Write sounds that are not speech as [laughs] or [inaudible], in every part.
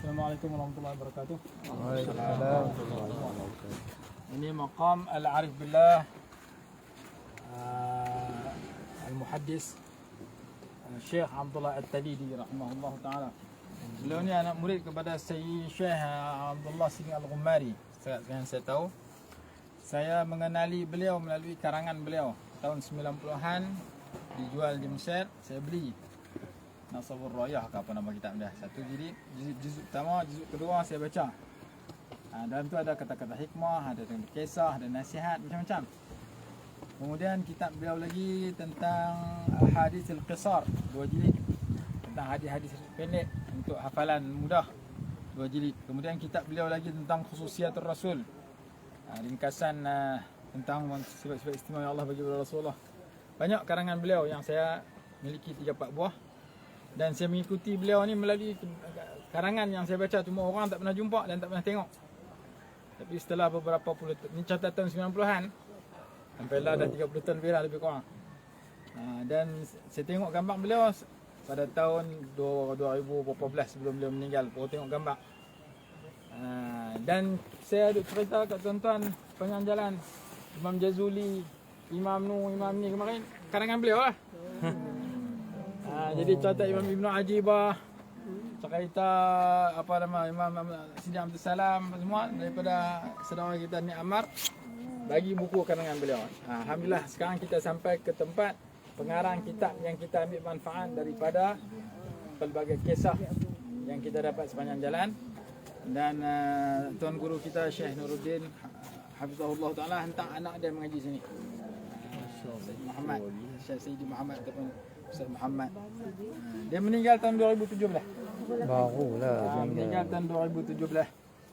Assalamualaikum warahmatullahi wabarakatuh. Waalaikumsalam. Ini maqam Al-Arif Billah uh, Al-Muhaddis uh, Syekh Abdullah Al-Talidi rahimahullah ta'ala. Beliau ni anak murid kepada Sayyid Syekh uh, Abdullah Sini Al-Ghumari Sangat yang saya tahu. Saya mengenali beliau melalui karangan beliau. Tahun 90-an Dijual di Mesir Saya beli Nasabur Rayah ke apa nama kitab dia Satu Juzuk, juzuk pertama Juzuk kedua saya baca Ha, dalam tu ada kata-kata hikmah, ada tentang kisah, ada nasihat macam-macam. Kemudian kitab beliau lagi tentang hadis al-qisar, dua jilid. Tentang hadis-hadis pendek untuk hafalan mudah, dua jilid. Kemudian kitab beliau lagi tentang khususiatul rasul. Ha, ringkasan uh, tentang sifat-sifat istimewa yang Allah bagi kepada Rasulullah. Banyak karangan beliau yang saya miliki 3 4 buah dan saya mengikuti beliau ni melalui karangan yang saya baca. Cuma orang tak pernah jumpa dan tak pernah tengok. Tapi setelah beberapa puluh tahun, ni catatan 90-an Sampailah dah 30 tahun lebih lah lebih kurang. Ha, Dan saya tengok gambar beliau pada tahun 2014 sebelum beliau meninggal Baru tengok gambar. Ha, Dan saya ada cerita kat tuan-tuan pengang jalan. Imam Jazuli, Imam Nu, Imam ni kemarin. Karangan beliau lah [laughs] Jadi cerita Imam Ibn Ajibah cerita apa nama Imam Sidi Abdul Salam semua daripada saudara kita ni Amar bagi buku karangan beliau. Ha, Alhamdulillah sekarang kita sampai ke tempat pengarang kitab yang kita ambil manfaat daripada pelbagai kisah yang kita dapat sepanjang jalan dan uh, tuan guru kita Syekh Nuruddin Hafizahullah Taala hantar anak dia mengaji sini. Muhammad, Syekh Sayyidi Muhammad ataupun Ustaz Muhammad. Dia meninggal tahun 2017. Barulah Ah, meninggal tahun 2017.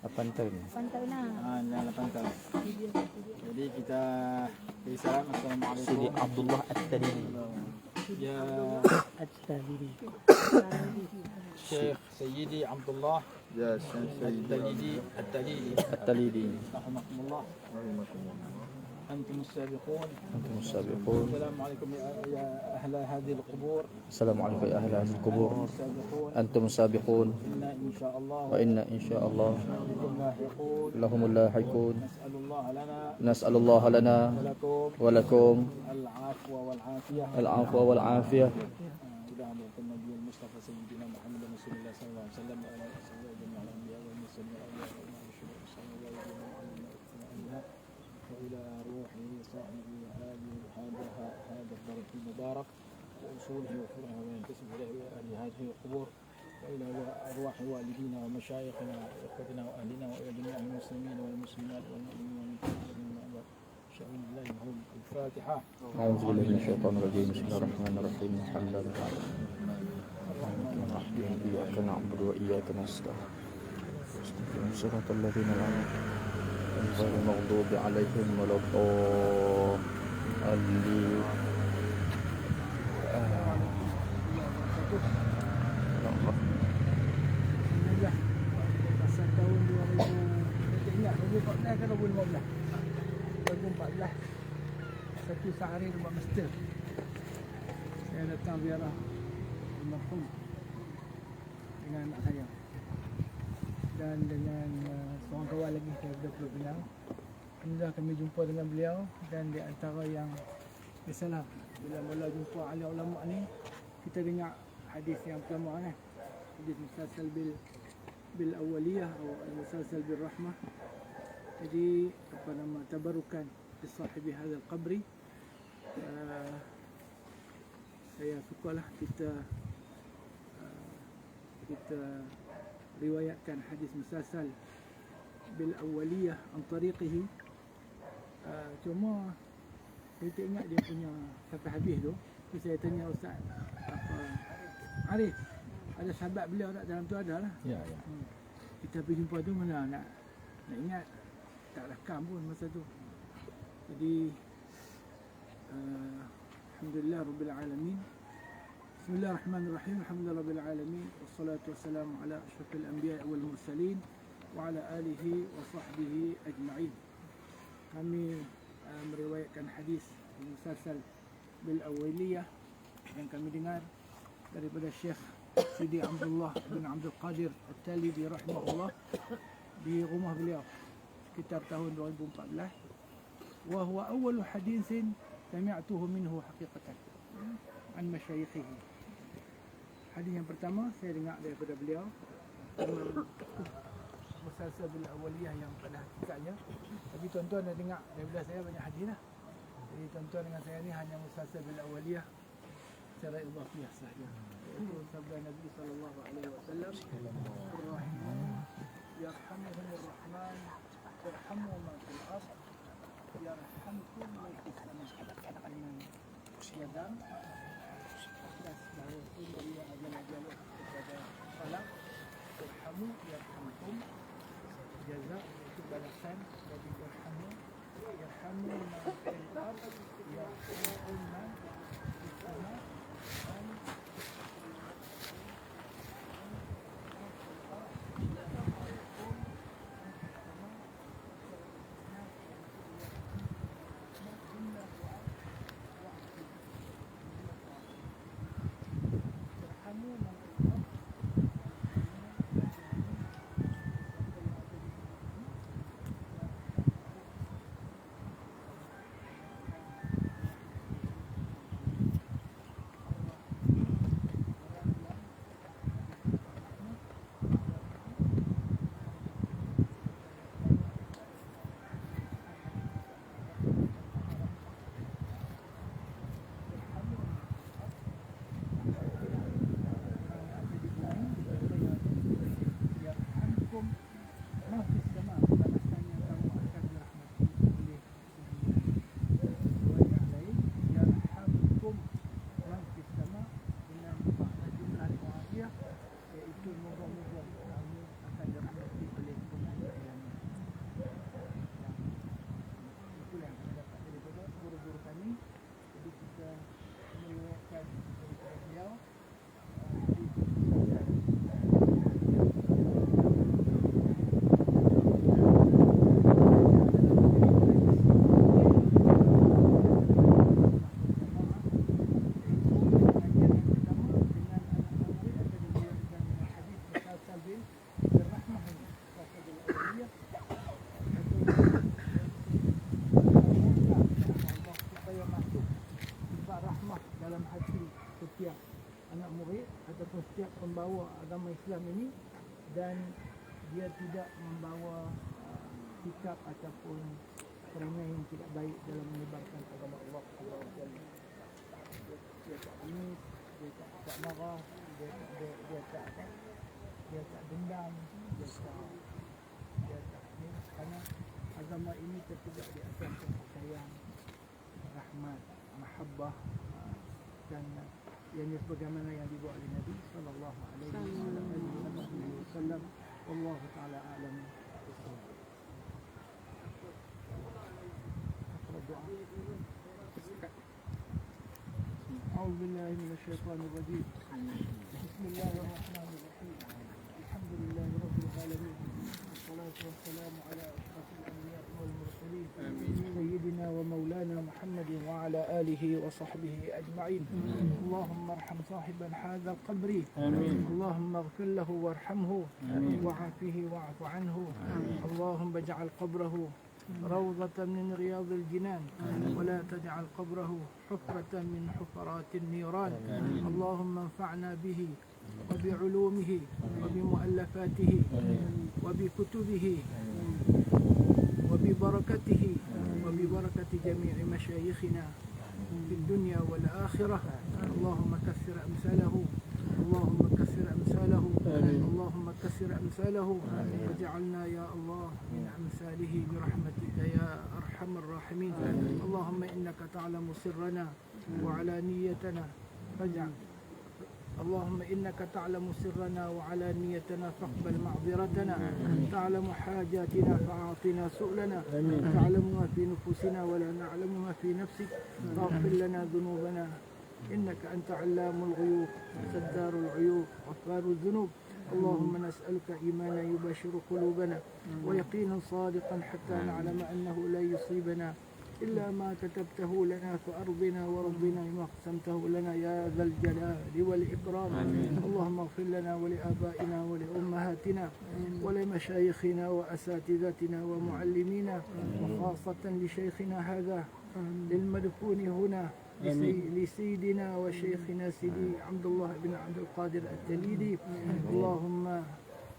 8 tahun. Pantai lah. Ah, dah 8 tahun. Jadi kita beri salam Assalamualaikum. Sidi Abdullah At-Talili. Ya At-Tabiri. Syekh Sayyidi Abdullah Ya, Syekh At-Talidi At-Talidi. At-Talili. Rahimahumullah. أنتم السابقون. أنتم السابقون. السلام عليكم يا أهل هذه القبور. السلام عليكم يا أهل هذه القبور. أنتم السابقون. إنا إن شاء الله. وإنا إن شاء الله. لهم اللاحقون. نسأل الله لنا. نسأل الله لنا. ولكم, ولكم. العفو والعافية. العفو والعافية. النبي المصطفى سيدنا محمد رسول الله صلى الله عليه وسلم. وعلى آله وصحبه أجمعين. والمسلمين صاحبه هذه هذا هذا الدرس المبارك وأصوله وفروعه وينتسب إليه وأهل هذه القبور وإلى أرواح والدينا ومشايخنا وإخوتنا وأهلنا وإلى جميع المسلمين والمسلمات والمؤمنين والمؤمنات شأن الله لهم الفاتحة أعوذ بالله من الشيطان الرجيم. بسم الله الرحمن الرحيم. الحمد لله الرحمن الرحيم. إياك نعبد وإياك نستعين. صراط الذين عليهم غير المغضوب عليهم ولا الضالين Saya آه. datang آه. biarlah. أه. Bilang Alhamdulillah kami jumpa dengan beliau Dan di antara yang Biasalah Bila mula jumpa ahli ulama ni Kita dengar hadis yang pertama kan. Hadis musalsal bil bil awaliyah atau al musalsal bil rahmah. Jadi apa nama tabarukan bi sahibi hadzal qabri. Uh, saya sukalah kita uh, kita riwayatkan hadis musalsal bil awaliyah an tariqihi uh, cuma saya tak ingat dia punya sampai habis tu Terus saya tanya ustaz apa Arif ada sahabat beliau tak dalam tu ada lah Ya, ya. Hmm. Kita pergi jumpa tu mana nak nak ingat tak rakam pun masa tu. Jadi uh, alhamdulillah rabbil alamin. Bismillahirrahmanirrahim. Alhamdulillah rabbil alamin. Wassalatu wassalamu ala asyrafil anbiya wal mursalin alihi wa sahbihi ajma'in. Kami uh, meriwayatkan hadis musalsal bil awaliyah yang kami dengar daripada Syekh Sidi Abdullah bin Abdul Qadir At-Talibi rahimahullah di rumah beliau sekitar tahun 2014 wa huwa awwalu hadithin sami'tuhu minhu haqiqatan an masyayikhihi hadis yang pertama saya dengar daripada beliau musalsal bil awaliyah yang pada hakikatnya. Tapi tuan-tuan dah dengar daripada saya banyak hadis lah. Jadi tuan-tuan dengan saya ni hanya musalsal bil awaliyah. Secara idhafiyah sahaja. Iaitu sabda Nabi sallallahu alaihi wasallam. Ar-Rahman yarhamuhumur Rahman yarhamu man fil ard yarhamkum man fis sama dengan siadam atas bahawa itu dia ajar-ajar kepada falak yarhamu yarhamkum الجزاء وتب على الأحسان الذي يرحمه يرحمه من في الأرض يرحمه من في السماء dalam hati setiap anak murid ataupun setiap pembawa agama Islam ini dan dia tidak membawa sikap ataupun perangai yang tidak baik dalam menyebarkan agama Allah Subhanahu wa taala. Dia- tak ini, dia tak, marah, dia, dia, dia tak dia tak dendam, dia tak dia tak ni kerana agama ini tertegak di atas kasih sayang, rahmat, mahabbah uh, dan uh, yang sebagaimana yang dibuat oleh Nabi sallallahu alaihi wasallam. Wallahu taala a'lam. أقرأ دعاء. أعوذ بالله من الشيطان الرجيم بسم الله الرحمن الرحيم الحمد لله رب العالمين والصلاة والسلام على أشرف الأنبياء والمرسلين سيدنا ومولانا محمد وعلى آله وصحبه أجمعين. اللهم ارحم صاحب هذا القبر اللهم اغفر له وارحمه وعافه واعف عنه. اللهم اجعل قبره روضة من رياض الجنان ولا تجعل قبره حفرة من حفرات النيران. اللهم انفعنا به وبعلومه وبمؤلفاته وبكتبه وببركته وببركة جميع مشايخنا في الدنيا والآخرة. اللهم كثر أمثاله. اللهم كثر أمثاله. اللهم كثر أمثاله. واجعلنا يا الله من أمثاله برحمتك يا أرحم الراحمين. اللهم إنك تعلم سرنا وعلانيتنا. فاجعل اللهم إنك تعلم سرنا وعلانيتنا فاقبل معذرتنا. تعلم حاجاتنا فأعطنا سؤلنا. تعلم ما في نفوسنا ولا نعلم ما في نفسك. فاغفر لنا ذنوبنا. إنك أنت علام الغيوب سدار العيوب غفار الذنوب. اللهم نسألك إيمانا يباشر قلوبنا ويقينا صادقا حتى نعلم أنه لا يصيبنا إلا ما كتبته لنا فأرضنا وربنا ما قسمته لنا يا ذا الجلال والإكرام. اللهم اغفر لنا ولآبائنا ولأمهاتنا ولمشايخنا وأساتذتنا ومعلمينا وخاصة لشيخنا هذا للمدفون هنا لسي- لسيدنا وشيخنا سيدي عبد الله بن عبد القادر التليدي اللهم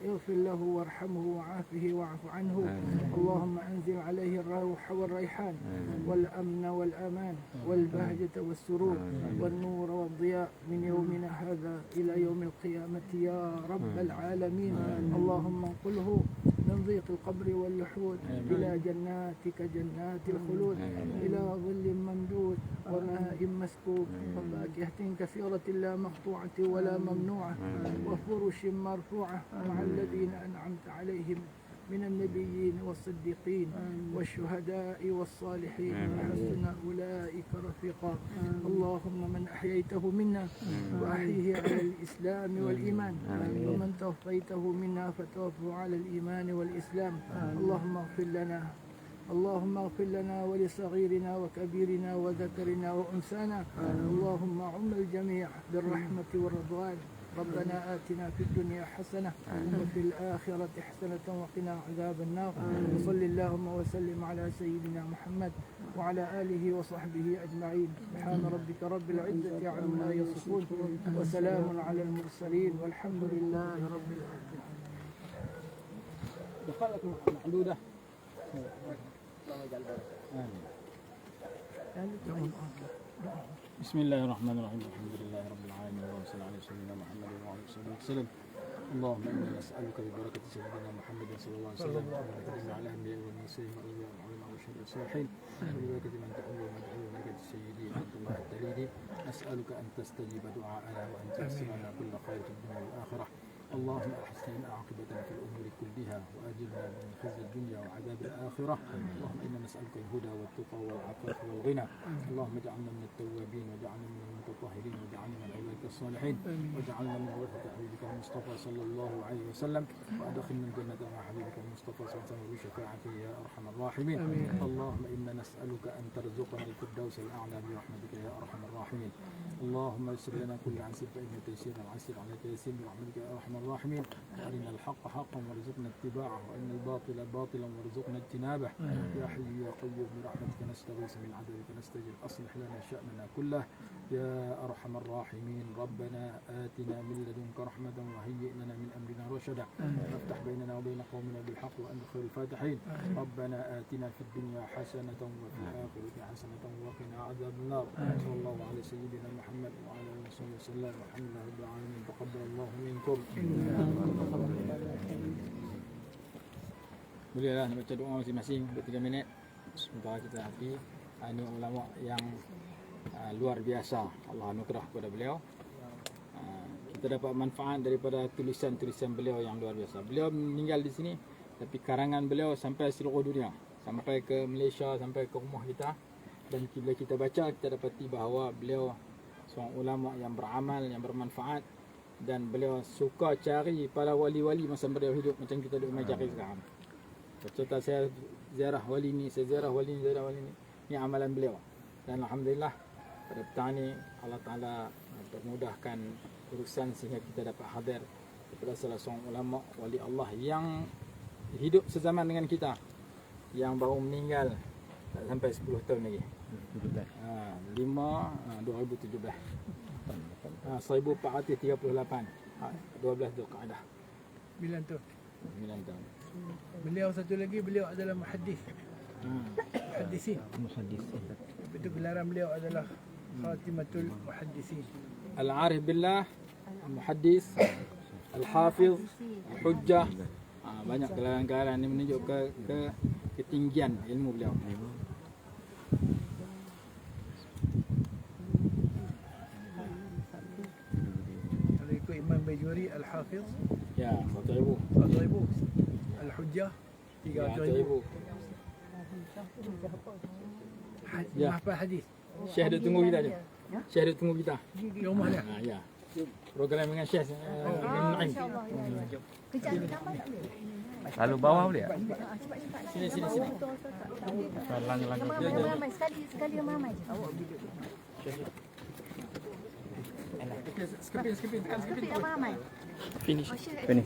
اغفر له وارحمه وعافه واعف عنه. اللهم انزل عليه الروح والريحان والامن والامان والبهجة والسرور والنور والضياء من يومنا هذا إلى يوم القيامة يا رب العالمين. اللهم انقله من ضيق القبر واللحود إلى جناتك جنات الخلود إلى ظل ممدود وماء مسكوب. وفاكهه كثيرة لا مقطوعة ولا ممنوعة وفرش مرفوعة مع الذين أنعمت عليهم. من النبيين والصديقين والشهداء والصالحين. وحسن أولئك رفيقا. اللهم من أحييته منا وأحيه على الإسلام والإيمان. ومن توفيته منا فتوفه على الإيمان والإسلام. اللهم اغفر لنا. اللهم اغفر لنا ولصغيرنا وكبيرنا وذكرنا وأنثانا. اللهم عم الجميع بالرحمة والرضوان. ربنا آتنا في الدنيا حسنة وفي الآخرة حسنة وقنا عذاب النار. وصل اللهم وسلم على سيدنا محمد وعلى آله وصحبه أجمعين. سبحان ربك رب العزة عما يصفون وسلام على المرسلين. والحمد لله رب العالمين. دخلت محدودة بسم الله الرحمن الرحيم. الحمد لله رب العالمين. اللهم صل على سيدنا محمد وعلى آله وصحبه وسلم. اللهم إنا نسألك ببركة سيدنا محمد صلى الله عليه وسلم. وبركة على الانبياء والمرسلين والاولياء والعلماء والشهداء والصالحين وبركة من تحول ومدعو وبركة سيدي عبد الله التليدي اسالك أن تستجيب دعاءنا وأن تيسر لنا كل خير في الدنيا والآخرة. اللهم أحسن عاقبتنا في الأمور كلها وأجرنا من خزي الدنيا وعذاب الآخرة. اللهم إنا نسألك الهدى والتقى والعفاف والغنى. اللهم اجعلنا من التوابين واجعلنا من المتطهرين واجعلنا من عبادك الصالحين. واجعلنا من ورثه حبيبك المصطفى صلى الله عليه وسلم. وأدخلنا الجنة مع حبيبك المصطفى صلى الله عليه وسلم بشفاعته يا أرحم الراحمين. اللهم إنا نسألك أن ترزقنا الفردوس الأعلى برحمتك يا أرحم الراحمين. اللهم يسر لنا كل عسير فان تيسير العسير على تيسير برحمتك يا أرحم الراحمين. وارنا الحق حقا وارزقنا اتباعه وأرنا الباطل باطلا وارزقنا اجتنابه. يا حي يا قيوم برحمتك نستغيث من عذابك نستجب أصلح لنا شأننا كله. يا أرحم الراحمين. ربنا آتنا من لدنك رحمة وهيئ لنا من أمرنا رشدا. وافتح بيننا وبين قومنا بالحق وانت خير الفاتحين ربنا آتنا في الدنيا حسنة وفي الآخرة حسنة وقنا عذاب النار. صلى الله على سيدنا محمد وعلى اله وصحبه وسلم والحمد لله رب العالمين تقبل الله منكم Bolehlah nak baca doa masing-masing untuk 3 minit Semoga kita hati Ah, Ini ulama yang ah, luar biasa Allah anugerah kepada beliau Ah, Kita dapat manfaat daripada tulisan-tulisan beliau yang luar biasa Beliau meninggal di sini Tapi karangan beliau sampai seluruh dunia Sampai ke Malaysia, sampai ke rumah kita Dan bila kita baca kita dapati bahawa beliau Seorang ulama yang beramal, yang bermanfaat dan beliau suka cari para wali-wali masa beliau hidup macam kita duduk mencari sekarang. Contoh saya ziarah wali ni, saya ziarah wali ni, ziarah wali ni. Ini amalan beliau. Dan Alhamdulillah pada petang ni Allah Ta'ala memudahkan urusan sehingga kita dapat hadir kepada salah seorang ulama wali Allah yang hidup sezaman dengan kita yang baru meninggal tak sampai 10 tahun lagi. Ha, 5 ha, 2017. Ha, 1438. Ha, 12 Zulqa'dah. Bilang tu 9 tahun. Beliau satu lagi beliau adalah muhaddis Hmm. Muhaddisin Itu gelaran beliau adalah Khatimatul Muhaddisin Al-Arif Billah, Al-Muhaddis, Al-Hafiz, Al-Hujjah. Ha, banyak gelaran-gelaran ini menunjuk ke, ke ketinggian ilmu beliau. Ya, satu ribu. 100 ribu Al-Hujjah Ya, 300 satu ribu ribu. Ha- Ya. Mahfal hadis Syekh duk tunggu kita je. Syekh duk tunggu kita. Di rumah dia Ha, ya. Program dengan Syekh uh, bin Naim. InsyaAllah. ya. Kejap boleh? Lalu bawah boleh tak? Sini sini sini. Lang-lang. Ramai-ramai sekali sekali ramai je. Skepin skepin tekan skepin. Tapi ramai-ramai. 给你给你